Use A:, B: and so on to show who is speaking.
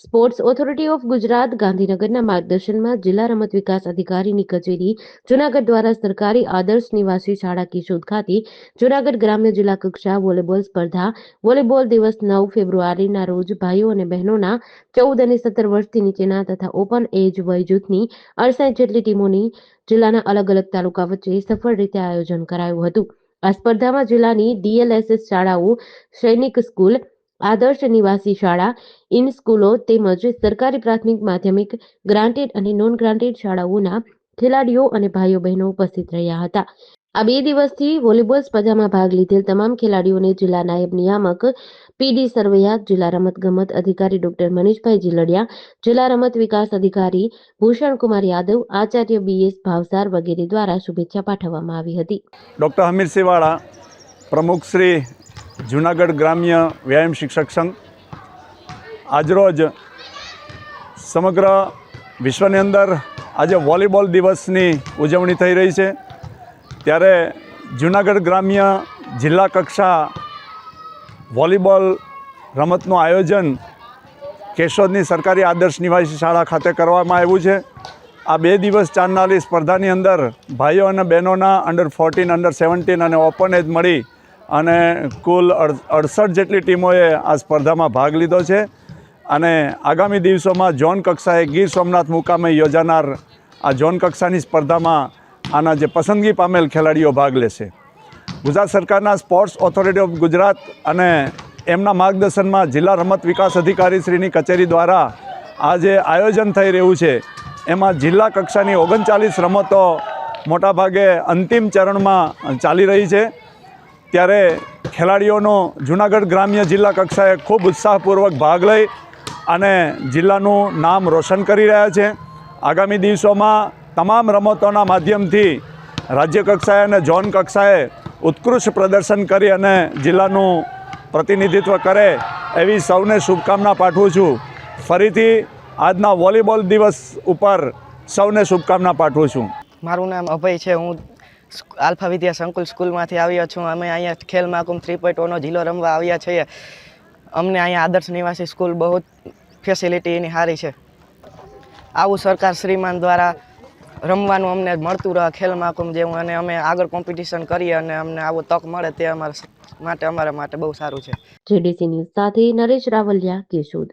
A: Sports authority of Gujarat ગાંધીનગરના માર્ગદર્શનમાં જિલ્લા રમત વિકાસ અધિકારીની કચેરી, જુનાગઢ દ્વારા સરકારી આદર્શ નિવાસી શાળા કિશોદ ખાતે જુનાગઢ ગ્રામ્ય જિલ્લા કક્ષા વોલીબોલ સ્પર્ધા, વોલીબોલ દિવસ નવ ફેબ્રુઆરીના રોજ ભાઈઓ અને બહેનોના ચૌદ અને સત્તર વર્ષથી નીચેના તથા ઓપન એજ વય જૂથની અડસાઠ જેટલી ટીમોની જિલ્લાના અલગ અલગ તાલુકા વચ્ચે સફળ રીતે આયોજન કરાયું હતું. આ સ્પર્ધામાં જિલ્લાની ડીએલએસએસ શાળાઓ, સૈનિક સ્કૂલ આદર્શ નિવાસી શાળા ઇન સ્કૂલો તેમજ સરકારી પ્રાથમિક માધ્યમિક, ગ્રાન્ટેડ અને નોન ગ્રાન્ટેડ શાળાઓના ખેલાડીઓ અને ભાઈઓ બહેનો ઉપસ્થિત રહ્યા હતા. આ બે દિવસથી વોલીબોલ સ્પર્ધામાં ભાગ લીધેલ તમામ ખેલાડીઓને જિલ્લા નાયબ નિયામક પીડી સરવૈયા, જિલ્લા રમતગમત અધિકારી ડોક્ટર મનીષભાઈ જીલડિયા, જિલ્લા રમત વિકાસ અધિકારી ભૂષણકુમાર યાદવ, આચાર્ય બીએસ ભાવસાર વગેરે દ્વારા શુભેચ્છા પાઠવવામાં આવી હતી.
B: ડોક્ટર હમીર પ્રમુખ શ્રી જુનાગઢ ગ્રામ્ય વ્યાયામ શિક્ષક સંઘ આજરોજ સમગ્ર વિશ્વની અંદર આજે વોલીબોલ દિવસની ઉજવણી થઈ રહી છે. ત્યારે જુનાગઢ ગ્રામ્ય જિલ્લા કક્ષા વોલીબોલ રમતનું આયોજન કેશોદની સરકારી આદર્શ નિવાસી શાળા ખાતે કરવામાં આવ્યું છે. આ બે દિવસ ચાલનારી સ્પર્ધાની અંદર ભાઈઓ અને બહેનોના અંડર ફોર્ટીન અંડર સેવન્ટીન અને ઓપન એજ મળી અને કુલ અડ- અડસઠ જેટલી ટીમોએ આ સ્પર્ધામાં ભાગ લીધો છે. અને આગામી દિવસોમાં ઝોન કક્ષાએ ગીર સોમનાથ મુકામે યોજાનાર આ ઝોન કક્ષાની સ્પર્ધામાં આના જે પસંદગી પામેલ ખેલાડીઓ ભાગ લેશે. ગુજરાત સરકારના સ્પોર્ટ્સ ઓથોરિટી ઓફ ગુજરાત અને એમના માર્ગદર્શનમાં જિલ્લા રમત વિકાસ અધિકારી શ્રીની કચેરી દ્વારા આ જે આયોજન થઈ રહ્યું છે. એમાં જિલ્લા કક્ષાની ઓગણચાલીસ રમતો મોટાભાગે અંતિમ ચરણમાં ચાલી રહી છે. ત્યારે ખેલાડીઓનો જૂનાગઢ ગ્રામ્ય જિલ્લા કક્ષાએ ખૂબ ઉત્સાહપૂર્વક ભાગ લઈ અને જિલ્લાનું નામ રોશન કરી રહ્યા છે. આગામી દિવસોમાં તમામ રમતોના માધ્યમથી રાજ્ય કક્ષાએ અને ઝોન કક્ષાએ ઉત્કૃષ્ટ પ્રદર્શન કરી અને જિલ્લાનું પ્રતિનિધિત્વ કરે એવી સૌને શુભકામના પાઠવું છું. ફરીથી આજના વોલીબોલ દિવસ ઉપર સૌને શુભકામના પાઠવું છું.
C: મારું નામ અભય છે, હું આલ્ફા વિદ્યા સંકુલ સ્કૂલમાંથી આવ્યો છું. અમે અહીંયા ખેલ મહાકુંભ થ્રી પોઈન્ટ ઓનો જિલ્લો રમવા આવ્યા છીએ. અમને અહીંયા આદર્શ નિવાસી સ્કૂલ બહુ જ ફેસિલિટી એની સારી છે. આવું સરકાર શ્રીમાન દ્વારા રમવાનું અમને મળતું રહે ખેલ મહાકુંભ જેવું અને અમે આગળ કોમ્પિટિશન કરીએ અને અમને આવો તક મળે તે અમારા માટે અમારા માટે બહુ સારું છે.
A: જેડીસી ન્યૂઝ સાથે નરેશ રાવલિયા કેશોદ.